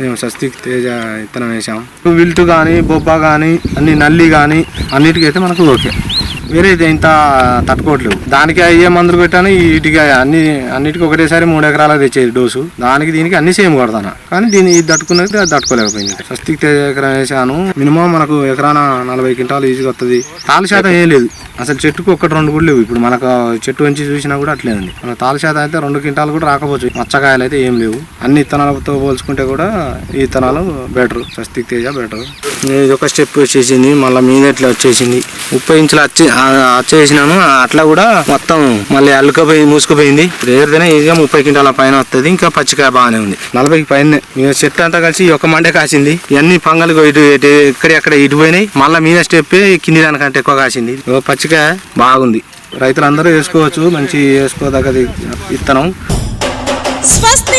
మేము స్వస్తిక్ తేజ విత్తనం వేసాం విల్టు కానీ బొబ్బ కానీ అన్ని నల్లి కానీ అన్నిటికైతే మనకు ఓకే. వేరే ఇది ఇంత తట్టుకోవట్లేదు. దానికి అయ్యే మందులు పెట్టాను వీటికి అన్ని అన్నిటికీ ఒకటేసారి మూడు ఎకరాల తెచ్చేది డోసు. దానికి దీనికి అన్ని సేమ్ కొడతాను. కానీ దీన్ని ఇది తట్టుకున్నది అది తట్టుకోలేకపోయింది. స్వస్తిక్ తేజ ఎకరం వేసాను మినిమం మనకు ఎకరాన నలభై క్వింటాలు ఈజీగా వస్తుంది తాలు శాతం ఏం లేదు. అసలు చెట్టుకు ఒకటి రెండు కూడా లేవు. ఇప్పుడు మనకు చెట్టు వంచి చూసినా కూడా అట్లే ఉంది మన తాలు శాతం అయితే రెండు క్వింటాలు కూడా రాకపోవచ్చు. మచ్చకాయలు అయితే ఏం లేవు. అన్ని ఇత్తనాలతో పోల్చుకుంటే కూడా ఈ ఇత్తనాలు బెటర్. స్వస్తిక్ తేజ బెటర్. ఇది ఒక స్టెప్ వచ్చేసింది. మళ్ళీ మీద ఇట్లా వచ్చేసింది? ముప్పై ఇంచులు వచ్చి వచ్చేసినాను అట్లా కూడా మొత్తం మళ్ళీ అల్లుకపోయి మూసుకుపోయింది. ఏదైనా ఈజీగా ముప్పై క్వింటాల పైన వస్తుంది ఇంకా పచ్చికాయ బాగానే ఉంది. నలభైకి పైన. చెట్టు అంతా కలిసి ఒక మండే కాసింది. ఇవన్నీ పంగలు ఇటు ఎక్కడ ఇటు పోయినాయి. మళ్ళీ మీద స్టెప్ కింది దానికంటే ఎక్కువ కాసింది. పచ్చి పచ్చికాయ బాగుంది. రైతులందరూ వేసుకోవచ్చు మంచి వేసుకోదగ్గది విత్తనం స్వస్తి